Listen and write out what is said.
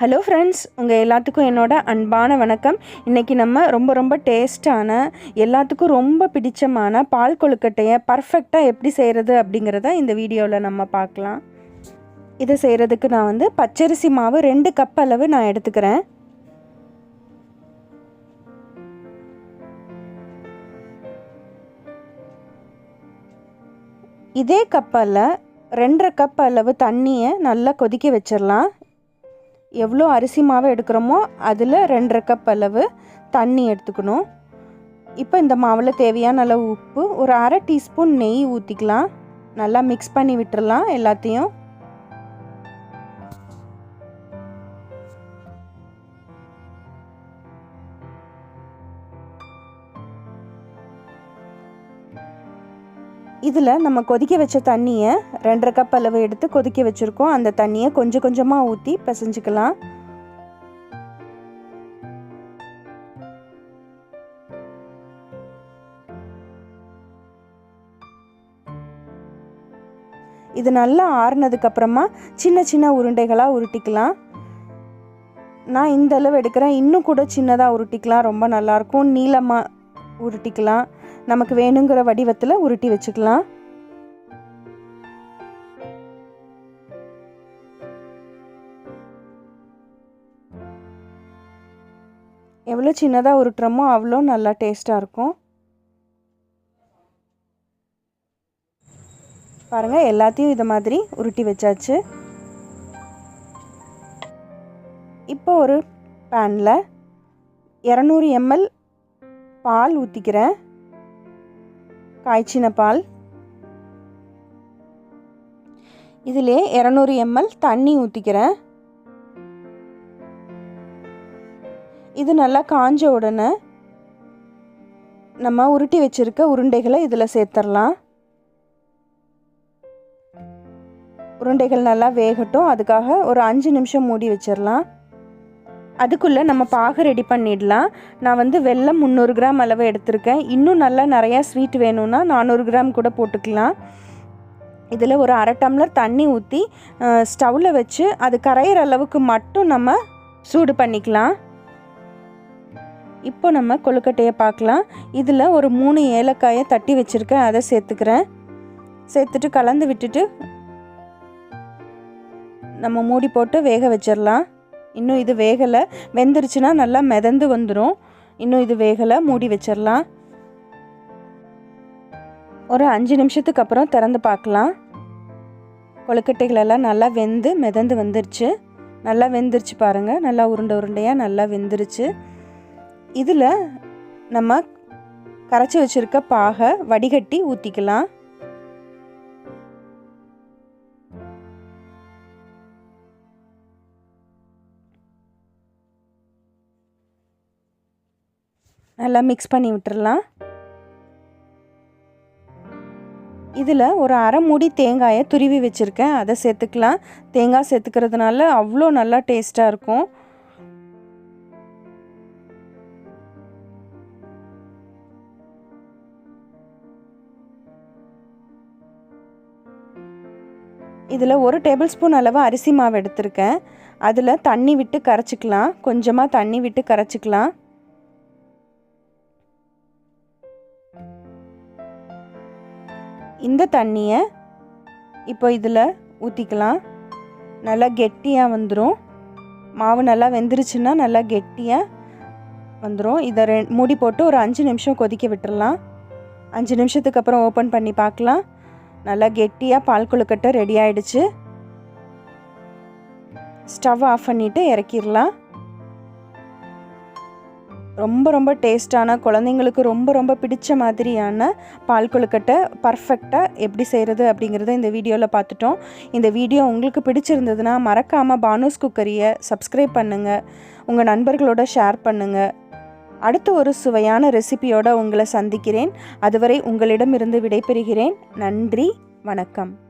Hello friends உங்கள் எல்லாத்துக்கும் என்னோட அன்பான வணக்கம். இன்றைக்கி நம்ம ரொம்ப ரொம்ப டேஸ்ட்டான எல்லாத்துக்கும் ரொம்ப பிடிச்சமான பால் கொழுக்கட்டையை பர்ஃபெக்டாக எப்படி செய்கிறது அப்படிங்கிறத இந்த வீடியோவில் நம்ம பார்க்கலாம். இதை செய்கிறதுக்கு நான் வந்து பச்சரிசி மாவு ரெண்டு கப் அளவு நான் எடுத்துக்கிறேன். இதே கப்பில் ரெண்டரை கப் அளவு தண்ணியை நல்லா கொதிக்க வச்சிடலாம். எவ்வளோ அரிசி மாவு எடுக்கிறோமோ அதில் ரெண்டரை கப் அளவு தண்ணி எடுத்துக்கணும். இப்போ இந்த மாவில் தேவையான அளவு உப்பு ஒரு அரை டீஸ்பூன் நெய் ஊற்றிக்கலாம் நல்லா மிக்ஸ் பண்ணி விட்டுடலாம் எல்லாத்தையும். இதில் நம்ம கொதிக்க வச்ச தண்ணியை ரெண்டரை கப் அளவு எடுத்து கொதிக்க வச்சுருக்கோம். அந்த தண்ணியை கொஞ்சம் கொஞ்சமாக ஊற்றி பிசைஞ்சுக்கலாம். இது நல்லா ஆறுனதுக்கப்புறமா சின்ன சின்ன உருண்டைகளாக உருட்டிக்கலாம். நான் இந்த அளவு எடுக்கிறேன். இன்னும் கூட சின்னதாக உருட்டிக்கலாம். ரொம்ப நல்லாயிருக்கும் நீளமாக உருட்டிக்கலாம். நமக்கு வேணுங்கிற வடிவத்தில் உருட்டி வச்சுக்கலாம். எவ்வளோ சின்னதாக உருட்டுறோமோ அவ்வளோ நல்லா டேஸ்ட்டாக இருக்கும். பாருங்கள் எல்லாத்தையும் இதை மாதிரி உருட்டி வச்சாச்சு. இப்போ ஒரு பேனில் இரநூறு எம்எல் பால் ஊற்றிக்கிறேன் காய்ச்சின பால் இதிலே இரநூறு எம்எல் தண்ணி ஊற்றிக்கிறேன் இது நல்லா காஞ்ச உடனே நம்ம உருட்டி வச்சுருக்க உருண்டைகளை இதில் சேர்த்துடலாம் உருண்டைகள் நல்லா வேகட்டும். அதுக்காக ஒரு அஞ்சு நிமிஷம் மூடி வச்சிடலாம் அதுக்குள்ளே நம்ம பாகு ரெடி பண்ணிடலாம். நான் வந்து வெள்ளம் முந்நூறு கிராம் அளவு எடுத்திருக்கேன். இன்னும் நல்லா நிறையா ஸ்வீட் வேணும்னா நானூறு கிராம் கூட போட்டுக்கலாம். இதில் ஒரு அரை டம்ளர் தண்ணி ஊற்றி ஸ்டவ்வில் வச்சு அது கரையிற அளவுக்கு மட்டும் நம்ம சூடு பண்ணிக்கலாம். இப்போ நம்ம கொழுக்கட்டையை பார்க்கலாம். இதில் ஒரு மூணு ஏலக்காயை தட்டி வச்சுருக்கேன். அதை சேர்த்துக்கிறேன். சேர்த்துட்டு கலந்து விட்டுட்டு நம்ம மூடி போட்டு வேக வச்சிடலாம். இன்னும் இது வேகலை. வெந்துருச்சுன்னா நல்லா மிதந்து வந்துடும் இன்னும் இது வேகலை. மூடி வச்சிடலாம் ஒரு அஞ்சு நிமிஷத்துக்கு அப்புறம் திறந்து பார்க்கலாம். கொழுக்கட்டைகளெல்லாம் நல்லா வெந்து மிதந்து வந்துருச்சு. நல்லா வெந்துருச்சு பாருங்கள் நல்லா உருண்டை உருண்டையாக நல்லா வெந்துருச்சு. இதில் நம்ம கரைச்சி வச்சுருக்க பாகை வடிகட்டி ஊற்றிக்கலாம் நல்லா மிக்ஸ் பண்ணி விட்டுடலாம் இதில் ஒரு அரை மூடி தேங்காயை துருவி வச்சுருக்கேன். அதை சேர்த்துக்கலாம். தேங்காய் சேர்த்துக்கிறதுனால அவ்வளோ நல்லா டேஸ்ட்டாக இருக்கும். இதில் ஒரு டேபிள் ஸ்பூன் அளவு அரிசி மாவு எடுத்திருக்கேன். அதில் தண்ணி விட்டு கரைச்சிக்கலாம். கொஞ்சமாக தண்ணி விட்டு கரைச்சிக்கலாம். இந்த தண்ணியை இப்போ இதில் ஊற்றிக்கலாம் நல்லா கெட்டியாக வந்துடும் மாவு நல்லா வெந்துருச்சுன்னா நல்லா கெட்டியாக வந்துடும் இதை ரெ மூடி போட்டு ஒரு அஞ்சு நிமிஷம் கொதிக்க விட்டுடலாம் அஞ்சு நிமிஷத்துக்கு அப்புறம் ஓப்பன் பண்ணி பார்க்கலாம் நல்லா கெட்டியாக பால் கொழுக்கட்டை ரெடி ஆகிடுச்சு ஸ்டவ் ஆஃப் பண்ணிவிட்டு இறக்கிடலாம். ரொம்ப ரொம்ப டேஸ்டான குழந்தைங்களுக்கு ரொம்ப ரொம்ப பிடிச்ச மாதிரியான பால் கொழுக்கட்டை பர்ஃபெக்டாக எப்படி செய்கிறது அப்படிங்கிறத இந்த வீடியோவில் பார்த்துட்டோம். இந்த வீடியோ உங்களுக்கு பிடிச்சிருந்ததுன்னா மறக்காமல் பானூஸ் குக்கரியை சப்ஸ்கிரைப் பண்ணுங்கள் உங்கள் நண்பர்களோட ஷேர் பண்ணுங்கள் அடுத்து ஒரு சுவையான ரெசிபியோடு உங்களை சந்திக்கிறேன். அதுவரை உங்களிடமிருந்து விடைபெறுகிறேன். நன்றி வணக்கம்.